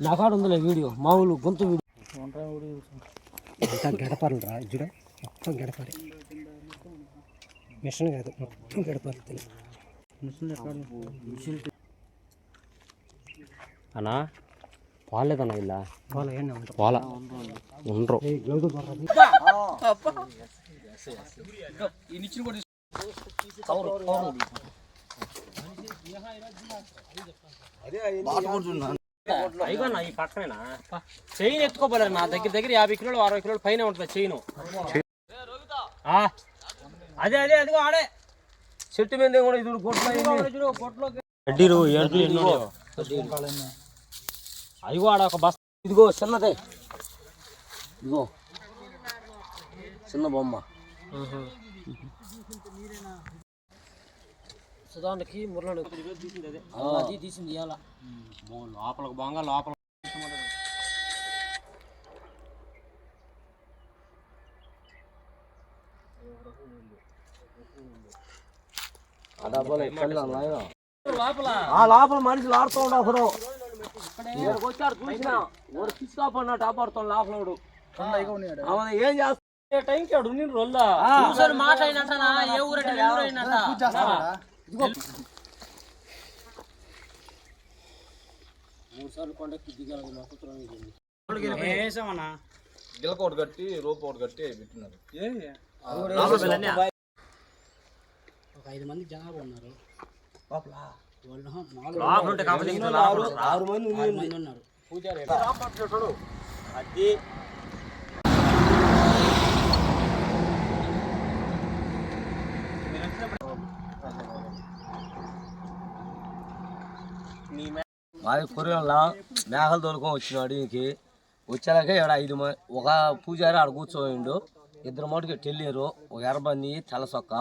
నా కాడ ఉందిలే వీడియో మామూలు గొంతు వీడియో. అంతా గడపలు రా చూడ మొత్తం గడపలే. మిషన్ కాదు మొత్తం గడపలు తెలుసు అన్నా పోలేదన్నా ఇలా. వాళ్ళ ఏం ఉంటారు పోలా. ఉండరు. అయిపోయినా ఈ పక్కనేనా? చైన్ ఎత్తుకోపోలేదు నా దగ్గర దగ్గర యాభై కిలోలు అరవై కిలోలు పైన ఉంటుంది చైన్. అదే అదే అదిగో ఆడే. చెట్టు మీద కూడా ఇది కొట్లో కొట్లో వడ్డీరు ఏంటి ఎన్నో అదిగో ఆడ ఒక బస్ ఇదిగో చిన్నదే. ఇదిగో. చిన్న బొమ్మ. సుధానికి మురళి అది తీసింది ఇవాళ. లోపల బాగా లోపల. ఆ లోపల. మనుషులు ఆడుతూ ఉండవు ఇక్కడికి వచ్చాడు చూసిన వాడు తీసుకపోయినట్టు ఆపడుతాడు లోపల వాడు అవును ఏం చేస్తా? టైంకి ఆడు నేను రొల్లా చూసారు మాట్లాడినట్టనా? ఏ ఊరంటే ఏ ఊరైనట్ట మూడు సార్లు కొండకి దిగాలి మా కుటుంబం గిలక ఒకటి కట్టి రోప్ ఒకటి కట్టి పెట్టినారు. ఒక ఐదు మంది జనాభా ఉన్నారు. ఆరు మంది అది. మాది కొరియన్లా మేకలు తోలుకొని వచ్చిన అడిగికి వచ్చాక ఇక్కడ ఐదు మంది ఒక పూజారి ఆడ కూర్చోయిండు. ఇద్దరు మటుకు వెళ్ళారు ఒక ఎర్రబంది తెల్ల సొక్క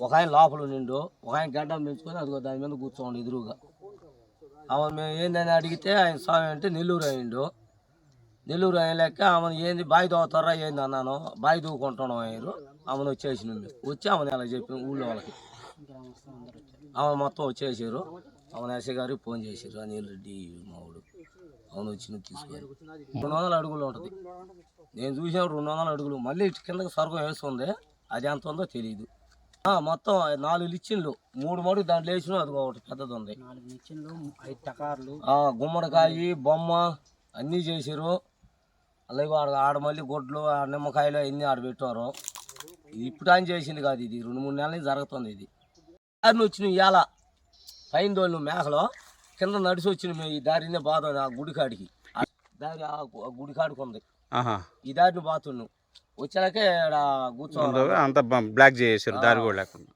ఒక ఆయన లోపల నిండు ఒక ఆయన గడ్డం పెంచుకొని అదిగో దాని మీద కూర్చోండి ఎదురుగా. ఆమె మేము ఏందని అడిగితే ఆయన స్వామి అంటే నెల్లూరు అయిండు. నెల్లూరు అయ్యాక ఆమెను ఏంది బావి తోగుతారా ఏంది అన్నాను. బావి దూకుంటున్నాం అయ్యారు. ఆమెను వచ్చేసినాం వచ్చి ఆమెను అలా చెప్పి ఊళ్ళో వాళ్ళకి. ఆమె మొత్తం వచ్చేసారు. ఆమె ఎస్ఐ గారికి ఫోన్ చేశారు. అనిల్ రెడ్డి మావుడు. అవును వచ్చిన తీసుకొని. రెండు వందల అడుగులు ఉంటుంది. నేను చూసాను రెండు వందల అడుగులు. మళ్ళీ కిందకి సర్గం వేస్తుంది. అది ఎంత ఉందో తెలియదు మొత్తం నాలుగు లిచ్చిన్లు మూడు మడుగు దాంట్లో వేసిన అది ఒకటి పెద్దది ఉంది నాలుగు నిచ్చెనలు ఐదు టకార్లు. ఆ, గుమ్మడికాయ బొమ్మ అన్నీ చేసారు అలాగే ఆడ ఆడ మళ్ళీ గుడ్లు ఆ నిమ్మకాయలు అన్నీ ఆడ పెట్టారు. ఇది ఇప్పుడు ఆయన చేసింది కాదు ఇది. రెండు మూడు నెలల జరుగుతుంది ఇది. దారిని వచ్చిన ఇవాళ పైన దోళ్ళు మేకలో కింద నడిచి వచ్చిన మేము ఈ దారినే బాధ ఆ గుడికాడికి. ఆ దారి ఆ గుడికాడికి ఉంది. ఆహా. ఈ దారిని బాతున్నాం. వచ్చాకే కూర్చోవాలి? అంతా బ్లాక్ చేసేసారు దారి కూడా లేకుండా.